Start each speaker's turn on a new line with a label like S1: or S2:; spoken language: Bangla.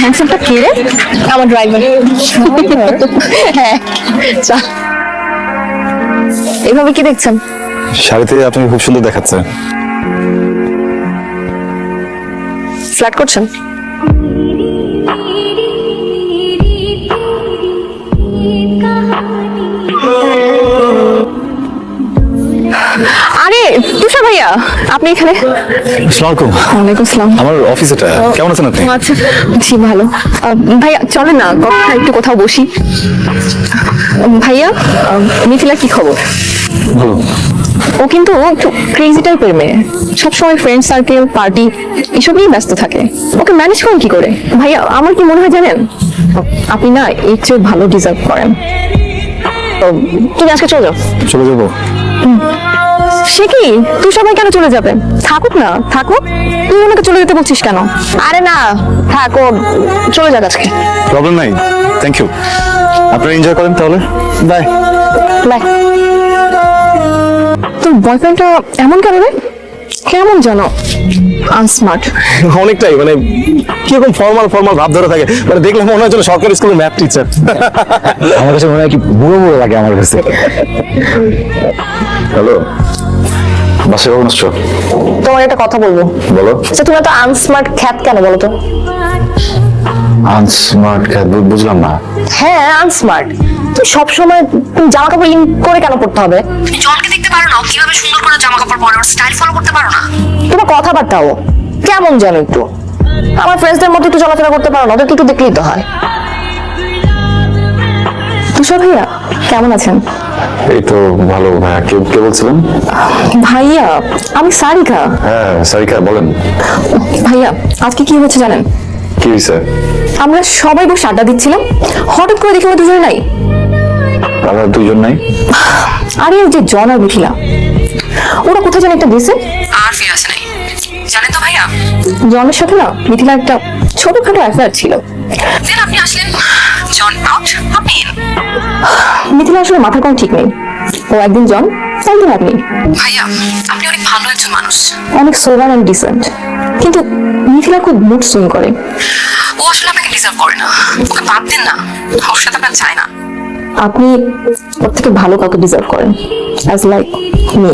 S1: হ্যান্ডসেমটা কে রে? আমার ড্রাইভার হ্যাঁ চল। এভাবে কি দেখছেন?
S2: শাড়িতে আপনাকে খুব সুন্দর দেখাচ্ছে।
S1: ফ্ল্যাট করছেন? আরে তুষার ভাইয়া আপনি এখানে?
S2: আসসালামাইকুম
S1: ওয়ালাইকুম আসসালাম।
S2: আমার অফিস এটা। কেমন আছেন আপনি?
S1: আচ্ছা জি ভালো। ভাইয়া চলে না কথা একটু কোথাও বসি। ভাইয়া আহ, মিথিলার কি খবর?
S2: ভালো।
S1: ও কিন্তু একটু ক্রেজি টাইপের মেয়ে। সবসময় ফ্রেন্ড সার্কেল পার্টি এসব নিয়ে ব্যস্ত থাকে। ওকে ম্যানেজ করেন কি করে? ভাইয়া আমার কি মনে হয় জানেন? আপনি না এর চেয়ে ভালো ডিজার্ভ করেন। তো, তুমি আজকে চলে যাও।
S2: চলে যাব।
S1: সে কি? তুই সবাই কেন চলে যাবে? থাকুক না থাকুক। তুই ওনাকে চলে যেতে বলছিস কেন? আরে না থাকো চলে যাক আজকে।
S2: প্রবলেম নাই থ্যাংক ইউ আপনারা এনজয় করেন তাহলে। বাই
S1: বাই তোর বয়ফ্রেন্ডটা এমন কেন রে? কেমন জানো? আনস্মার্ট
S3: অনেকটাই মানে কীরকম ফর্মাল ফর্মাল ভাব ধরে থাকে। মানে দেখলে মনে হয় যেন সরকারি স্কুলের ম্যাথ টিচার
S2: আমার কাছে মনে হয় কি বুড়ো বুড়ো লাগে আমার কাছে। হ্যালো বাসে কখন আসছো?
S1: তোমার একটা কথা বলব।
S2: বলো।
S1: আচ্ছা তুমি এত আনস্মার্ট খ্যাত কেন বলো তো?
S2: আনস্মার্ট খ্যাত বুঝলাম না।
S1: হ্যাঁ আনস্মার্ট তুমি সবসময় তুমি জামা কাপড় ইন করে কেন পড়তে হবে? জনকে দেখতে পারো না কীভাবে সুন্দর করে জামা কাপড় পরে ওর স্টাইল ফলো করতে পারো না। তোমার কথাবার্তাও কেমন জানো একটু। আমার ফ্রেন্ডসদের মধ্যে একটু চলাফেরা করতে পারো না ওদেরকে একটু দেখলেই তো হয়। তুষার ভাইয়া কেমন আছেন?
S2: এই তো ভালো ভাইয়া। কে কে বলছিলেন?
S1: ভাইয়া আমি সারিকা।
S2: হ্যাঁ সারিকা বলেন।
S1: ভাইয়া আজকে কি হচ্ছে জানেন?
S2: কি হয়েছে?
S1: আমরা সবাই বসে আড্ডা দিচ্ছিলাম। হঠাৎ করে দেখি আমরা দুজনে নাই।
S2: আমরা দুজন নাই?
S1: আরে ওই যে জন আর মিথিলা। ওরা কোথায় যেন একটা গেছে
S4: আর ফিরে আসে নাই। জানেন তো ভাইয়া?
S1: জনের সাথে না মিথিলা একটা ছোটখাটো অ্যাফেয়ার ছিল।
S4: দেন আপনি আসলেন। জন আউট আপনি।
S1: মিথিলা আসলে মাথার কোনো ঠিক নেই। ও একদিন জন একদিন আপনি।
S4: ভাইয়া আপনি অনেক ভালো একজন মানুষ।
S1: অনেক সোভার অ্যান্ড ডিসেন্ট কিন্তু মিথিলা খুব মুড সুইং করে।
S4: ও আসলে আপনাকে ডিজার্ভ করে না। ওকে বাদ দেন না। ওর সাথে আপনার চায় না।
S1: আপনি সব থেকে ভালো কাউকে ডিজার্ভ করেন অ্যাজ লাইক মি